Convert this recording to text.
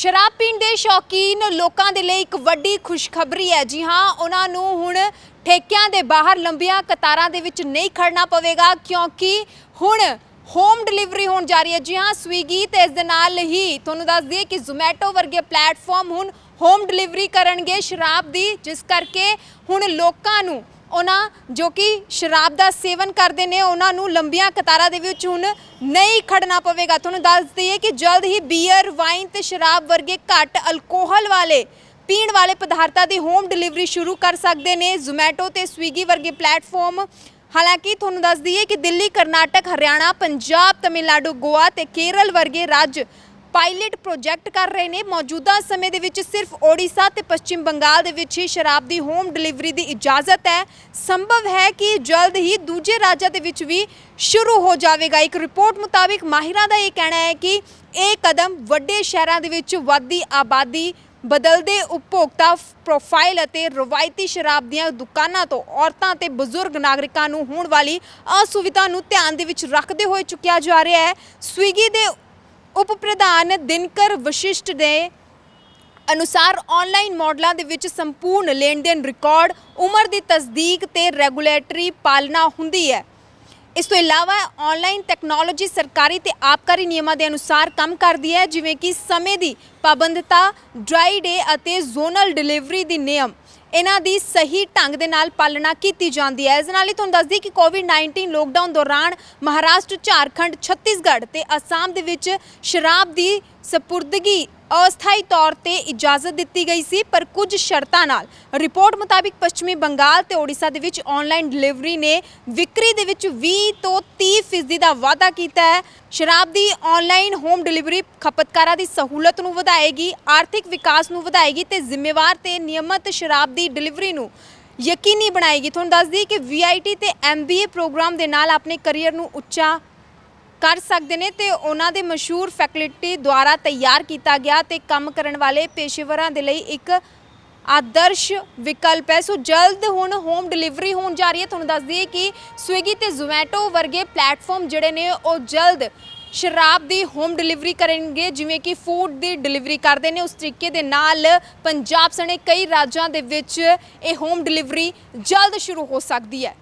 ਸ਼ਰਾਬ ਪੀਣ ਦੇ ਸ਼ੌਕੀਨ ਲੋਕਾਂ ਦੇ ਲਈ ਇੱਕ ਵੱਡੀ ਖੁਸ਼ਖਬਰੀ ਹੈ। ਜੀ ਹਾਂ, ਉਹਨਾਂ ਨੂੰ ਹੁਣ ਠੇਕਿਆਂ ਦੇ ਬਾਹਰ ਲੰਬੀਆਂ ਕਤਾਰਾਂ ਦੇ ਵਿੱਚ ਨਹੀਂ ਖੜਨਾ ਪਵੇਗਾ, ਕਿਉਂਕਿ ਹੁਣ ਹੋਮ ਡਿਲੀਵਰੀ ਹੋਣ ਜਾ ਰਹੀ ਹੈ। ਜੀ ਹਾਂ, ਸਵੀਗੀ ਤੇ ਇਸ ਦੇ ਨਾਲ ਹੀ ਤੁਹਾਨੂੰ ਦੱਸ ਦਈਏ ਕਿ ਜ਼ੋਮੈਟੋ ਵਰਗੇ ਪਲੇਟਫਾਰਮ ਹੁਣ ਹੋਮ ਡਿਲੀਵਰੀ ਕਰਨਗੇ ਸ਼ਰਾਬ ਦੀ, ਜਿਸ ਕਰਕੇ ਹੁਣ ਲੋਕਾਂ ਨੂੰ ਉਹਨਾਂ ਜੋ ਕਿ ਸ਼ਰਾਬ ਦਾ ਸੇਵਨ ਕਰਦੇ ਨੇ, ਉਹਨਾਂ ਨੂੰ ਲੰਬੀਆਂ ਕਤਾਰਾਂ ਦੇ ਵਿੱਚ ਹੁਣ ਨਹੀਂ ਖੜਨਾ ਪਵੇਗਾ। ਤੁਹਾਨੂੰ ਦੱਸ ਦਈਏ ਕਿ ਜਲਦ ਹੀ ਬੀਅਰ, ਵਾਈਨ ਤੇ ਸ਼ਰਾਬ ਵਰਗੇ ਘੱਟ ਅਲਕੋਹਲ ਵਾਲੇ, ਪੀਣ ਵਾਲੇ ਪਦਾਰਥਾਂ ਦੀ ਹੋਮ ਡਿਲੀਵਰੀ ਸ਼ੁਰੂ ਕਰ ਸਕਦੇ ਨੇ। ਜ਼ੋਮੈਟੋ ਤੇ ਸਵੀਗੀ ਵਰਗੇ ਪਲੇਟਫਾਰਮ ਹਾਲਾਂਕਿ ਤੁਹਾਨੂੰ ਦੱਸ ਦਈਏ ਕਿ ਦਿੱਲੀ, ਕਰਨਾਟਕ, ਹਰਿਆਣਾ, ਪੰਜਾਬ, ਤਮਿਲਨਾਡੂ, ਗੋਆ ਤੇ ਕੇਰਲ ਵਰਗੇ ਰਾਜ ਪਾਇਲਟ ਪ੍ਰੋਜੈਕਟ ਕਰ ਰਹੇ ਨੇ। ਮੌਜੂਦਾ ਸਮੇਂ ਦੇ ਵਿੱਚ ਸਿਰਫ ਓਡੀਸ਼ਾ ਤੇ ਪੱਛਮ ਬੰਗਾਲ ਦੇ ਵਿੱਚ ਹੀ ਸ਼ਰਾਬ ਦੀ ਹੋਮ ਡਿਲੀਵਰੀ ਦੀ ਇਜਾਜ਼ਤ ਹੈ। ਸੰਭਵ ਹੈ ਕਿ ਜਲਦ ਹੀ ਦੂਜੇ ਰਾਜਾਂ ਦੇ ਵਿੱਚ ਵੀ ਸ਼ੁਰੂ ਹੋ ਜਾਵੇਗਾ। ਇੱਕ ਰਿਪੋਰਟ ਮੁਤਾਬਿਕ ਮਾਹਿਰਾਂ ਦਾ ਇਹ ਕਹਿਣਾ ਹੈ ਕਿ ਇਹ ਕਦਮ ਵੱਡੇ ਸ਼ਹਿਰਾਂ ਦੇ ਵਿੱਚ ਵੱਧਦੀ ਆਬਾਦੀ, ਬਦਲਦੇ ਉਪਭੋਗਤਾ ਪ੍ਰੋਫਾਈਲ ਅਤੇ ਰਵਾਇਤੀ ਸ਼ਰਾਬ ਦੀਆਂ ਦੁਕਾਨਾਂ ਤੋਂ ਔਰਤਾਂ ਤੇ ਬਜ਼ੁਰਗ ਨਾਗਰਿਕਾਂ ਨੂੰ ਹੋਣ ਵਾਲੀ ਅਸੁਵਿਧਾ ਨੂੰ ਧਿਆਨ ਦੇ ਵਿੱਚ ਰੱਖਦੇ ਹੋਏ ਚੁੱਕਿਆ ਜਾ ਰਿਹਾ ਹੈ। ਸਵੀਗੀ ਦੇ ਉਪ ਪ੍ਰਧਾਨ ਦਿਨਕਰ ਵਸ਼ਿਸ਼ਟ ਦੇ ਅਨੁਸਾਰ ਆਨਲਾਈਨ ਮਾਡਲਾਂ ਦੇ ਵਿੱਚ ਸੰਪੂਰਨ ਲੈਣ-ਦੇਣ ਰਿਕਾਰਡ ਉਮਰ ਦੀ ਤਸਦੀਕ ਤੇ ਰੈਗੂਲੇਟਰੀ ਪਾਲਣਾ ਹੁੰਦੀ ਹੈ। ਇਸ ਤੋਂ ਇਲਾਵਾ ਆਨਲਾਈਨ ਟੈਕਨੋਲੋਜੀ ਸਰਕਾਰੀ ਤੇ ਆਬਕਾਰੀ ਨਿਯਮਾਂ ਦੇ ਅਨੁਸਾਰ ਕੰਮ ਕਰਦੀ ਹੈ, ਜਿਵੇਂ ਕਿ ਸਮੇਂ ਦੀ ਪਾਬੰਦਤਾ ਡਰਾਈ ਡੇ ਅਤੇ ਜ਼ੋਨਲ ਡਿਲੀਵਰੀ ਦੀ ਨਿਯਮ। ਇਹਨਾਂ ਦੀ ਸਹੀ ਢੰਗ ਦੇ ਨਾਲ ਪਾਲਣਾ ਕੀਤੀ ਜਾਂਦੀ ਹੈ। ਇਸ ਨਾਲ ਹੀ ਤੁਹਾਨੂੰ ਦੱਸਦੀ ਕਿ ਕੋਵਿਡ-19 ਲੋਕਡਾਊਨ ਦੌਰਾਨ ਮਹਾਰਾਸ਼ਟਰ, ਝਾਰਖੰਡ, ਛੱਤੀਸਗੜ੍ਹ ਤੇ ਅਸਾਮ ਦੇ ਵਿੱਚ ਸ਼ਰਾਬ ਦੀ ਸਪੁਰਦਗੀ ਅਸਥਾਈ ਤੌਰ ਤੇ ਇਜਾਜ਼ਤ ਦਿੱਤੀ ਗਈ ਸੀ, ਪਰ ਕੁਝ ਸ਼ਰਤਾਂ ਨਾਲ। ਰਿਪੋਰਟ ਮੁਤਾਬਿਕ ਪੱਛਮੀ ਬੰਗਾਲ ਤੇ ਓਡੀਸ਼ਾ ਦੇ ਵਿੱਚ ਆਨਲਾਈਨ ਡਿਲੀਵਰੀ ਨੇ ਵਿਕਰੀ ਦੇ ਵਿੱਚ 20 ਤੋਂ 30% ਫੀਸਦੀ ਦਾ ਵਾਧਾ ਕੀਤਾ ਹੈ। ਸ਼ਰਾਬ ਦੀ ਆਨਲਾਈਨ ਹੋਮ ਡਿਲੀਵਰੀ ਖਪਤਕਾਰਾਂ ਦੀ ਸਹੂਲਤ ਨੂੰ ਵਧਾਏਗੀ, ਆਰਥਿਕ ਵਿਕਾਸ ਨੂੰ ਵਧਾਏਗੀ ਤੇ ਜ਼ਿੰਮੇਵਾਰ ਤੇ ਨਿਯਮਤ ਸ਼ਰਾਬ ਦੀ ਡਿਲੀਵਰੀ ਨੂੰ ਯਕੀਨੀ ਬਣਾਏਗੀ। ਤੁਹਾਨੂੰ ਦੱਸ ਦਈਏ ਕਿ VIT ਤੇ MBA ਪ੍ਰੋਗਰਾਮ ਦੇ ਨਾਲ ਆਪਣੇ ਕੈਰੀਅਰ ਨੂੰ ਉੱਚਾ ਕਰ ਸਕਦੇ ਨੇ ਤੇ ਉਹਨਾਂ ਦੇ ਮਸ਼ਹੂਰ ਫੈਕਲਟੀ ਦੁਆਰਾ ਤਿਆਰ ਕੀਤਾ ਗਿਆ ਤੇ ਕੰਮ ਕਰਨ ਵਾਲੇ ਪੇਸ਼ੇਵਰਾਂ ਦੇ ਲਈ ਇੱਕ ਆਦਰਸ਼ ਵਿਕਲਪ ਹੈ। ਸੋ ਜਲਦ ਹੁਣ ਹੋਮ ਡਿਲੀਵਰੀ ਹੋਣ ਜਾ ਰਹੀ ਹੈ। ਤੁਹਾਨੂੰ ਦੱਸ ਦਈਏ ਕਿ ਸਵਿਗੀ ਤੇ ਜ਼ੋਮੈਟੋ ਵਰਗੇ ਪਲੇਟਫਾਰਮ ਜਿਹੜੇ ਨੇ, ਉਹ ਜਲਦ ਸ਼ਰਾਬ ਦੀ ਹੋਮ ਡਿਲੀਵਰੀ ਕਰਨਗੇ, ਜਿਵੇਂ ਕਿ ਫੂਡ ਦੀ ਡਿਲੀਵਰੀ ਕਰਦੇ ਨੇ। ਉਸ ਤਰੀਕੇ ਦੇ ਨਾਲ ਪੰਜਾਬ ਸਣੇ ਕਈ ਰਾਜਾਂ ਦੇ ਵਿੱਚ ਇਹ ਹੋਮ ਡਿਲੀਵਰੀ ਜਲਦ ਸ਼ੁਰੂ ਹੋ ਸਕਦੀ ਹੈ।